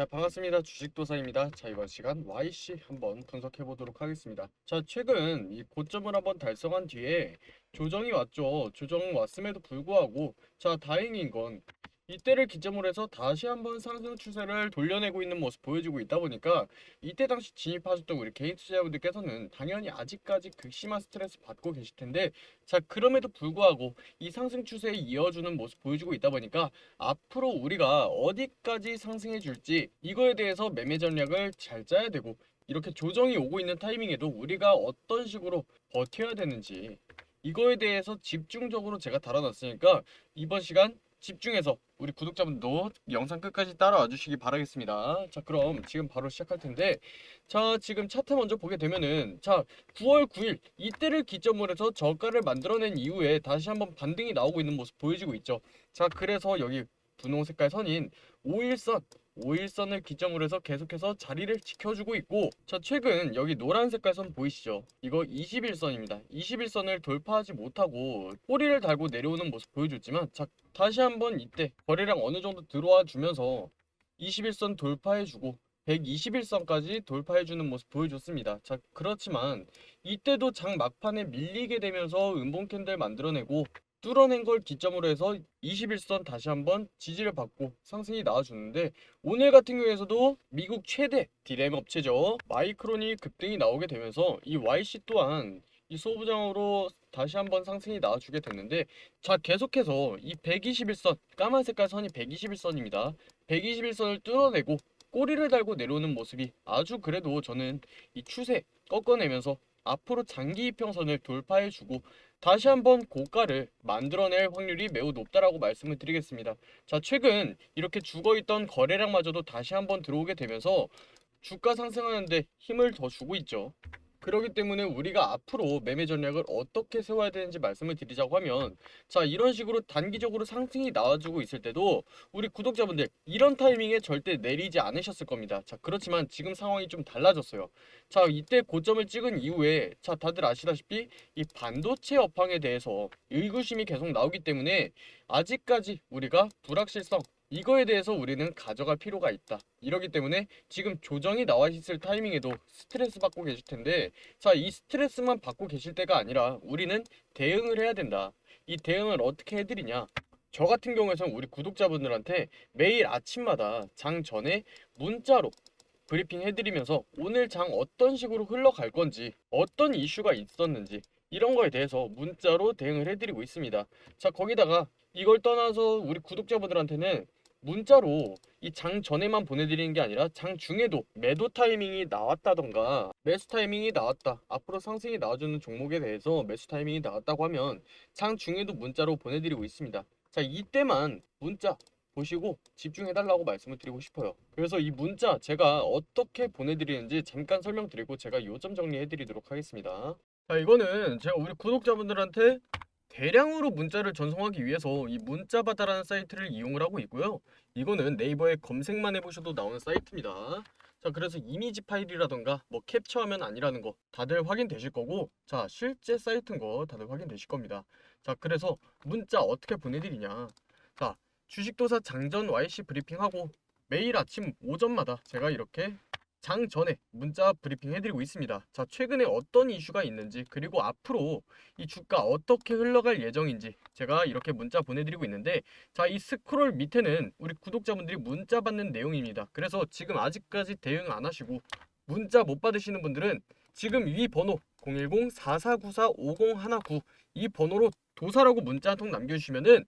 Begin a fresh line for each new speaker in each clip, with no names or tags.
자, 반갑습니다. 주식도사입니다. 자, 이번 시간 YC 한번 분석해 보도록 하겠습니다. 자, 최근 이 고점을 한번 달성한 뒤에 조정이 왔죠. 조정 왔음에도 불구하고 자, 다행인 건 이때를 기점으로 해서 다시 한번 상승 추세를 돌려내고 있는 모습 보여주고 있다 보니까 이때 당시 진입하셨던 우리 개인 투자자분들께서는 당연히 아직까지 극심한 스트레스 받고 계실 텐데 자, 그럼에도 불구하고 이 상승 추세에 이어주는 모습 보여주고 있다 보니까 앞으로 우리가 어디까지 상승해 줄지 이거에 대해서 매매 전략을 잘 짜야 되고 이렇게 조정이 오고 있는 타이밍에도 우리가 어떤 식으로 버텨야 되는지 이거에 대해서 집중적으로 제가 달아놨으니까 이번 시간 집중해서 우리 구독자분도 영상 끝까지 따라와 주시기 바라겠습니다. 자, 그럼 지금 바로 시작할 텐데 자, 지금 차트 먼저 보게 되면은 자, 9월 9일 이때를 기점으로 해서 저가를 만들어낸 이후에 다시 한번 반등이 나오고 있는 모습 보여지고 있죠. 자, 그래서 여기 분홍 색깔 선인 5일선 5일선을 기점으로 해서 계속해서 자리를 지켜주고 있고 자 최근 여기 노란 색깔 선 보이시죠? 이거 21선입니다. 21선을 돌파하지 못하고 꼬리를 달고 내려오는 모습 보여줬지만 자 다시 한번 이때 거래량 어느 정도 들어와 주면서 21선 돌파해주고 121선까지 돌파해주는 모습 보여줬습니다. 자 그렇지만 이때도 장 막판에 밀리게 되면서 음봉 캔들 만들어내고 뚫어낸 걸 기점으로 해서 21선 다시 한번 지지를 받고 상승이 나와주는데 오늘 같은 경우에서도 미국 최대 디램 업체죠. 마이크론이 급등이 나오게 되면서 이 YC 또한 이 소부장으로 다시 한번 상승이 나와주게 됐는데 자 계속해서 이 121선 까만 색깔 선이 121선입니다. 121선을 뚫어내고 꼬리를 달고 내려오는 모습이 아주 그래도 저는 이 추세 꺾어내면서 앞으로 장기 이평선을 돌파해주고 다시 한번 고가를 만들어낼 확률이 매우 높다라고 말씀을 드리겠습니다. 자, 최근 이렇게 죽어있던 거래량마저도 다시 한번 들어오게 되면서 주가 상승하는데 힘을 더 주고 있죠. 그렇기 때문에 우리가 앞으로 매매 전략을 어떻게 세워야 되는지 말씀을 드리자고 하면 자 이런 식으로 단기적으로 상승이 나와주고 있을 때도 우리 구독자분들 이런 타이밍에 절대 내리지 않으셨을 겁니다. 자 그렇지만 지금 상황이 좀 달라졌어요. 자 이때 고점을 찍은 이후에 자 다들 아시다시피 이 반도체 업황에 대해서 의구심이 계속 나오기 때문에 아직까지 우리가 불확실성 이거에 대해서 우리는 가져갈 필요가 있다. 이러기 때문에 지금 조정이 나와 있을 타이밍에도 스트레스 받고 계실 텐데 자, 이 스트레스만 받고 계실 때가 아니라 우리는 대응을 해야 된다. 이 대응을 어떻게 해드리냐? 저 같은 경우에는 우리 구독자분들한테 매일 아침마다 장 전에 문자로 브리핑 해드리면서 오늘 장 어떤 식으로 흘러갈 건지 어떤 이슈가 있었는지 이런 거에 대해서 문자로 대응을 해드리고 있습니다. 자, 거기다가 이걸 떠나서 우리 구독자분들한테는 문자로 이 장 전에만 보내드리는 게 아니라 장 중에도 매도 타이밍이 나왔다던가 매수 타이밍이 나왔다 앞으로 상승이 나와주는 종목에 대해서 매수 타이밍이 나왔다고 하면 장 중에도 문자로 보내드리고 있습니다. 자 이때만 문자 보시고 집중해달라고 말씀을 드리고 싶어요. 그래서 이 문자 제가 어떻게 보내드리는지 잠깐 설명드리고 제가 요점 정리해드리도록 하겠습니다. 자 이거는 제가 우리 구독자분들한테 대량으로 문자를 전송하기 위해서 이 문자바다라는 사이트를 이용을 하고 있고요. 이거는 네이버에 검색만 해보셔도 나오는 사이트입니다. 자, 그래서 이미지 파일이라던가 뭐 캡처하면 아니라는 거 다들 확인되실 거고 자, 실제 사이트인 거 다들 확인되실 겁니다. 자, 그래서 문자 어떻게 보내드리냐. 자, 주식도사 장전 YC 브리핑하고 매일 아침 오전마다 제가 이렇게 장 전에 문자 브리핑 해드리고 있습니다. 자, 최근에 어떤 이슈가 있는지 그리고 앞으로 이 주가 어떻게 흘러갈 예정인지 제가 이렇게 문자 보내드리고 있는데 자, 이 스크롤 밑에는 우리 구독자분들이 문자 받는 내용입니다. 그래서 지금 아직까지 대응 안 하시고 문자 못 받으시는 분들은 지금 위 번호 010-4494-5019 이 번호로 도사라고 문자 한 통 남겨주시면은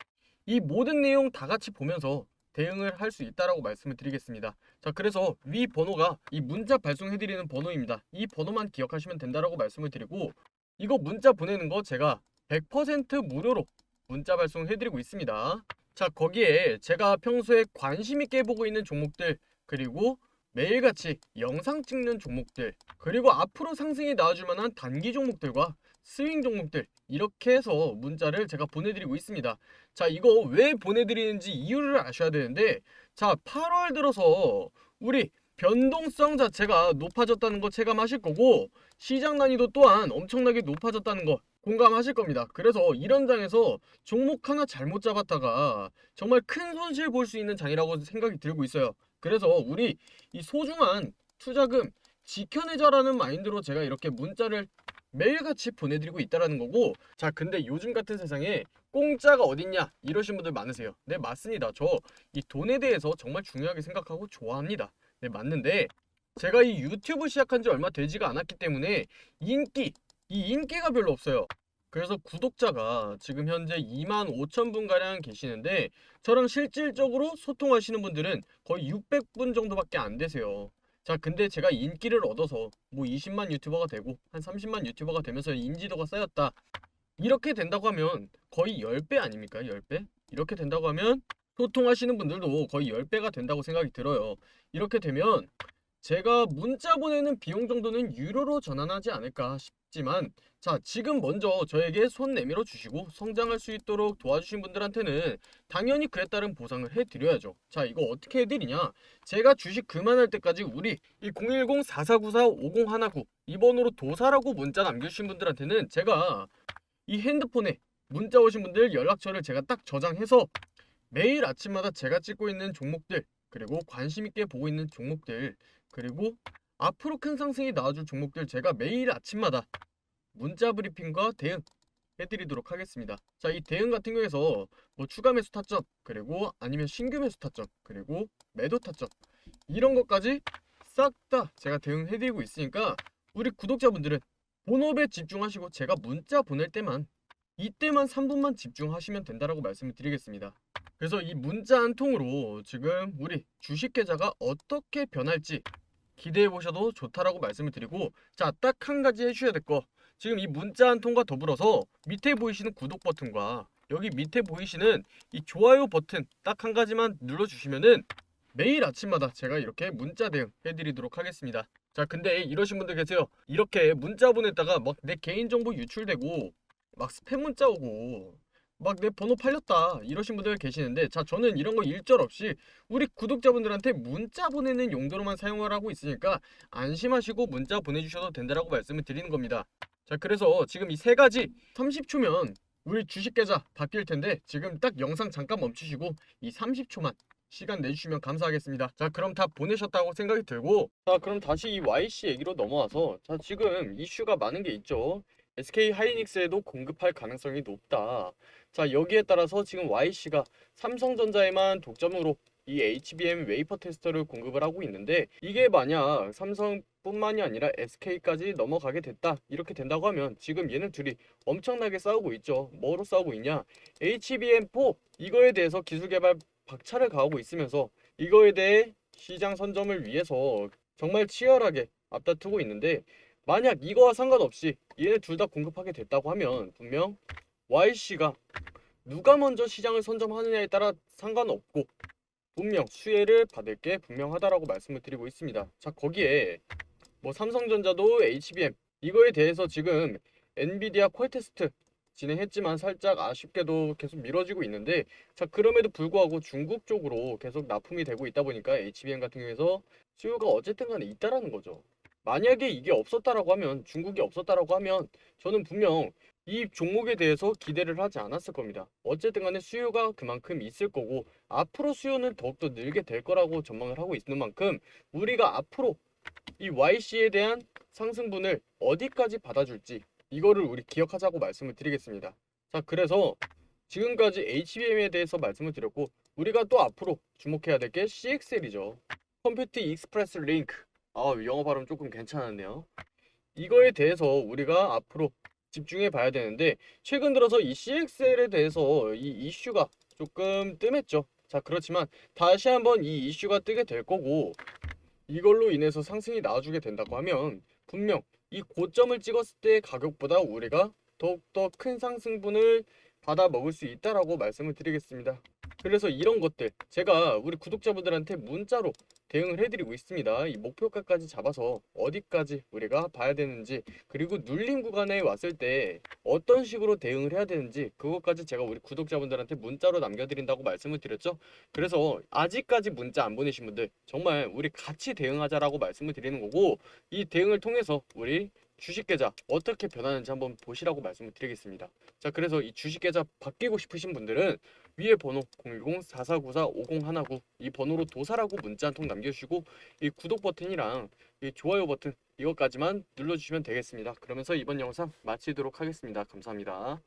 이 모든 내용 다 같이 보면서 대응을 할 수 있다라고 말씀을 드리겠습니다. 자, 그래서 위 번호가 이 문자 발송해 드리는 번호입니다. 이 번호만 기억하시면 된다라고 말씀을 드리고 이거 문자 보내는 거 제가 100% 무료로 문자 발송해 드리고 있습니다. 자, 거기에 제가 평소에 관심 있게 보고 있는 종목들 그리고 매일같이 영상 찍는 종목들 그리고 앞으로 상승이 나와줄 만한 단기 종목들과 스윙 종목들 이렇게 해서 문자를 제가 보내드리고 있습니다. 자 이거 왜 보내드리는지 이유를 아셔야 되는데 자 8월 들어서 우리 변동성 자체가 높아졌다는 거 체감하실 거고 시장 난이도 또한 엄청나게 높아졌다는 거 공감하실 겁니다. 그래서 이런 장에서 종목 하나 잘못 잡았다가 정말 큰 손실 볼 수 있는 장이라고 생각이 들고 있어요. 그래서 우리 이 소중한 투자금 지켜내자라는 마인드로 제가 이렇게 문자를 매일같이 보내드리고 있다라는 거고 자 근데 요즘 같은 세상에 공짜가 어딨냐 이러신 분들 많으세요. 네 맞습니다. 저 이 돈에 대해서 정말 중요하게 생각하고 좋아합니다. 네 맞는데 제가 이 유튜브 시작한 지 얼마 되지가 않았기 때문에 인기 이 인기가 별로 없어요. 그래서 구독자가 지금 현재 2만 5천 분 가량 계시는데 저랑 실질적으로 소통하시는 분들은 거의 600분 정도밖에 안 되세요 자 근데 제가 인기를 얻어서 뭐 20만 유튜버가 되고 한 30만 유튜버가 되면서 인지도가 쌓였다. 이렇게 된다고 하면 거의 10배 아닙니까? 10배? 이렇게 된다고 하면 소통하시는 분들도 거의 10배가 된다고 생각이 들어요. 이렇게 되면 제가 문자 보내는 비용 정도는 유료로 전환하지 않을까 싶지만 자 지금 먼저 저에게 손 내밀어 주시고 성장할 수 있도록 도와주신 분들한테는 당연히 그에 따른 보상을 해드려야죠. 자 이거 어떻게 해드리냐? 제가 주식 그만할 때까지 우리 이 010-4494-5019 이번으로 도사라고 문자 남겨주신 분들한테는 제가 이 핸드폰에 문자 오신 분들 연락처를 제가 딱 저장해서 매일 아침마다 제가 찍고 있는 종목들 그리고 관심 있게 보고 있는 종목들 그리고 앞으로 큰 상승이 나와줄 종목들 제가 매일 아침마다 문자 브리핑과 대응 해드리도록 하겠습니다. 자, 이 대응 같은 경우에서 뭐 추가 매수 타점, 그리고 아니면 신규 매수 타점, 그리고 매도 타점 이런 것까지 싹 다 제가 대응해드리고 있으니까 우리 구독자분들은 본업에 집중하시고 제가 문자 보낼 때만 이때만 3분만 집중하시면 된다라고 말씀을 드리겠습니다. 그래서 이 문자 한 통으로 지금 우리 주식 계좌가 어떻게 변할지 기대해 보셔도 좋다라고 말씀을 드리고 자 딱 한 가지 해주셔야 될 거 지금 이 문자 한 통과 더불어서 밑에 보이시는 구독 버튼과 여기 밑에 보이시는 이 좋아요 버튼 딱 한 가지만 눌러주시면은 매일 아침마다 제가 이렇게 문자 대응 해 드리도록 하겠습니다. 자 근데 이러신 분들 계세요. 이렇게 문자 보냈다가 막 내 개인정보 유출되고 막 스팸 문자 오고 막 내 번호 팔렸다 이러신 분들 계시는데 자 저는 이런 거 일절 없이 우리 구독자분들한테 문자 보내는 용도로만 사용을 하고 있으니까 안심하시고 문자 보내주셔도 된다라고 말씀을 드리는 겁니다. 자 그래서 지금 이 세 가지 30초면 우리 주식 계좌 바뀔 텐데 지금 딱 영상 잠깐 멈추시고 이 30초만 시간 내주시면 감사하겠습니다. 자 그럼 다 보내셨다고 생각이 들고 자 그럼 다시 이 YC 얘기로 넘어와서 자 지금 이슈가 많은 게 있죠. SK 하이닉스에도 공급할 가능성이 높다. 자 여기에 따라서 지금 YC가 삼성전자에만 독점으로 이 HBM 웨이퍼 테스터를 공급을 하고 있는데 이게 만약 삼성뿐만이 아니라 SK까지 넘어가게 됐다 이렇게 된다고 하면 지금 얘는 둘이 엄청나게 싸우고 있죠. 뭐로 싸우고 있냐? HBM4 이거에 대해서 기술 개발 박차를 가하고 있으면서 이거에 대해 시장 선점을 위해서 정말 치열하게 앞다투고 있는데 만약 이거와 상관없이 얘네 둘 다 공급하게 됐다고 하면 분명 YC가 누가 먼저 시장을 선점하느냐에 따라 상관없고 분명 수혜를 받을 게 분명하다라고 말씀을 드리고 있습니다. 자 거기에 뭐 삼성전자도 HBM 이거에 대해서 지금 엔비디아 콜 테스트 진행했지만 살짝 아쉽게도 계속 미뤄지고 있는데 자 그럼에도 불구하고 중국 쪽으로 계속 납품이 되고 있다 보니까 HBM 같은 경우에서 수요가 어쨌든 간에 있다라는 거죠. 만약에 이게 없었다라고 하면 중국이 없었다라고 하면 저는 분명 이 종목에 대해서 기대를 하지 않았을 겁니다. 어쨌든 간에 수요가 그만큼 있을 거고 앞으로 수요는 더욱더 늘게 될 거라고 전망을 하고 있는 만큼 우리가 앞으로 이 YC에 대한 상승분을 어디까지 받아줄지 이거를 우리 기억하자고 말씀을 드리겠습니다. 자 그래서 지금까지 HBM에 대해서 말씀을 드렸고 우리가 또 앞으로 주목해야 될 게 CXL이죠. 컴퓨트 익스프레스 링크 아 영어 발음 조금 괜찮았네요. 이거에 대해서 우리가 앞으로 집중해 봐야 되는데 최근 들어서 이 CXL에 대해서 이 이슈가 조금 뜸했죠. 자 그렇지만 다시 한번 이 이슈가 뜨게 될 거고 이걸로 인해서 상승이 나와주게 된다고 하면 분명 이 고점을 찍었을 때 가격보다 우리가 더욱더 큰 상승분을 받아 먹을 수 있다라고 말씀을 드리겠습니다. 그래서 이런 것들 제가 우리 구독자분들한테 문자로 대응을 해드리고 있습니다. 이 목표가까지 잡아서 어디까지 우리가 봐야 되는지 그리고 눌림 구간에 왔을 때 어떤 식으로 대응을 해야 되는지 그것까지 제가 우리 구독자분들한테 문자로 남겨드린다고 말씀을 드렸죠. 그래서 아직까지 문자 안 보내신 분들 정말 우리 같이 대응하자라고 말씀을 드리는 거고 이 대응을 통해서 우리 주식 계좌 어떻게 변하는지 한번 보시라고 말씀을 드리겠습니다. 자, 그래서 이 주식 계좌 바뀌고 싶으신 분들은 위에 번호 010-4494-5019 이 번호로 도사라고 문자 한 통 남겨주시고 이 구독 버튼이랑 이 좋아요 버튼 이것까지만 눌러주시면 되겠습니다. 그러면서 이번 영상 마치도록 하겠습니다. 감사합니다.